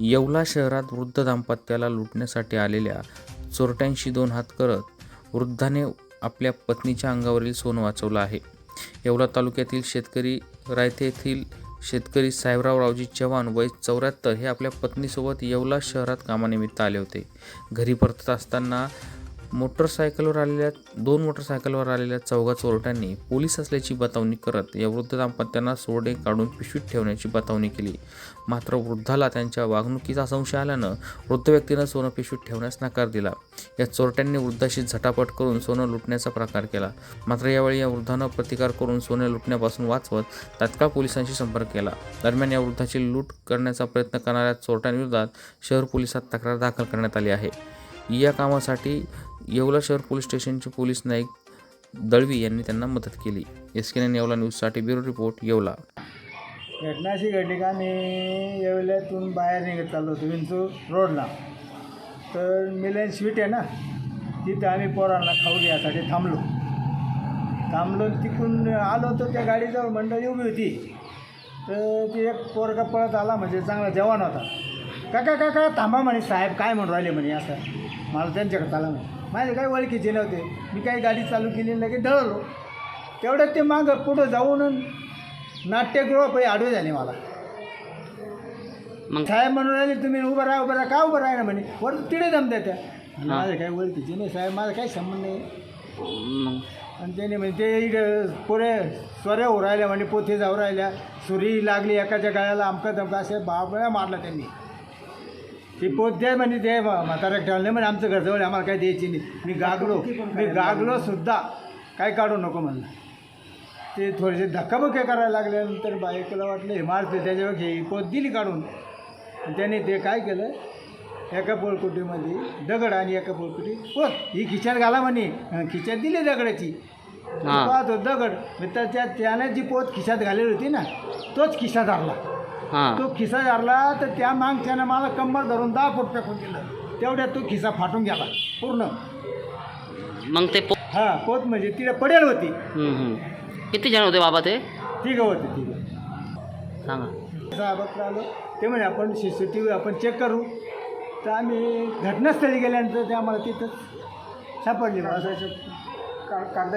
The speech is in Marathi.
येवला शहरात वृद्ध दाम्पत्याला लुटण्यासाठी आलेल्या चोरट्यांशी दोन हात करत वृद्धाने आपल्या पत्नीच्या अंगावरील सोनं वाचवलं आहे. येवला तालुक्यातील शेतकरी रायते येथील शेतकरी साहेबराव रावजी चव्हाण वय चौऱ्याहत्तर हे आपल्या पत्नीसोबत येवला शहरात कामानिमित्त आले होते. घरी परतत असताना मोटरसायकलवर आलेल्या दोन मोटरसायकलवर आलेल्या चौघा चोरट्यांनी पोलीस असल्याची बतावणी करत या वृद्ध दाम्पत्यांना सोडे काढून पिशवीत ठेवण्याची बतावणी केली. मात्र वृद्धाला त्यांच्या वागणुकीचा संशय आल्यानं वृद्ध व्यक्तीनं सोनं पिशवीत ठेवण्यास नकार दिला. या चोरट्यांनी वृद्धाशी झटापट करून सोनं लुटण्याचा प्रकार केला. मात्र यावेळी या वृद्धानं प्रतिकार करून सोने लुटण्यापासून वाचवत तात्काळ पोलिसांशी संपर्क केला. दरम्यान या वृद्धाची लूट करण्याचा प्रयत्न करणाऱ्या चोरट्यांविरोधात शहर पोलिसात तक्रार दाखल करण्यात आली आहे. या कामासाठी येवला शहर पोलीस स्टेशनचे पोलीस नाईक दळवी यांनी त्यांना मदत केली. एस के येवला न्यूजसाठी ब्युरो रिपोर्ट येवला. घटना अशी घडली का मी येवल्यातून बाहेर निघत चाललो होतो विंचूर रोडला. तर मिलन स्वीट आहे ना तिथं आम्ही पोरांना खाऊ यासाठी थांबलो. थांबलो तिकडून आलो तर त्या गाडीजवळ मंडळी उभी होती. तर ती एक पोरगा पळत आला म्हणजे चांगला जवान होता. काका काका थांबा म्हणे साहेब काय म्हणून राहिले म्हणे असं. मला त्यांच्याकडे चाला म्हणे. माझे काही ओळखीचे नव्हते. मी काही गाडी चालू केली लगेच ढळलो तेवढ्यात ते मागं पुढं जाऊन नाट्यगृह पै आडवे झाले मला. मग? साहेब म्हणून राहिले तुम्ही उभं राहा उभं राहा. का उभं राहा ना म्हणे? वर तिडे जमत्या त्या. माझं काही ओळखीचे नाही साहेब. माझा काही संबंध नाही. आणि त्याने म्हणजे ते इकडं पुढे स्वऱ्या हो राहिल्या म्हणजे पोथे जाऊ राहिल्या. सुरी लागली एकाच्या गळ्याला अमका तमका असे बाबळ्या मारला त्यांनी. ती पोत द्या म्हणजे ते म्हाताऱ्या ठेवलं नाही म्हणजे आमचं घरजवळ आम्हाला काही द्यायची नाही. मी गागलो मी गागलो सुद्धा काय काढू नको म्हणलं. ते थोडेसे धक्काबुक्के करायला लागल्यानंतर बायकोला वाटलं हे मारते त्याच्यापेक्षा ही पोत दिली काढून. आणि त्याने ते काय केलं एका पोळकुटीमध्ये दगड आणि एका पोळकुटी पोत ही खिशात घाला म्हणे. अं, खिशात दिली दगडाची. हां. पाहतो दगड मग त्या त्या- त्याने जी पोत खिशात घालेली होती ना तोच खिसा धरला. हां. तो खिसा धरला तर त्या मागच्यानं मला कंबर धरून दहा फूट फेकून दिलं. तेवढ्यात तो खिसा फाटून गेला पूर्ण. मग ते पो हा पोत म्हणजे तिला पडेल होती. हम्म, हम्म. किती जण होते बाबा ते? तिघं होती तिघं. सांगा. आलो ते म्हणे आपण सी सी टी व्ही आपण चेक करू. तर आम्ही घटनास्थळी गेल्यानंतर ते आम्हाला तिथंच सापडली. असं कागद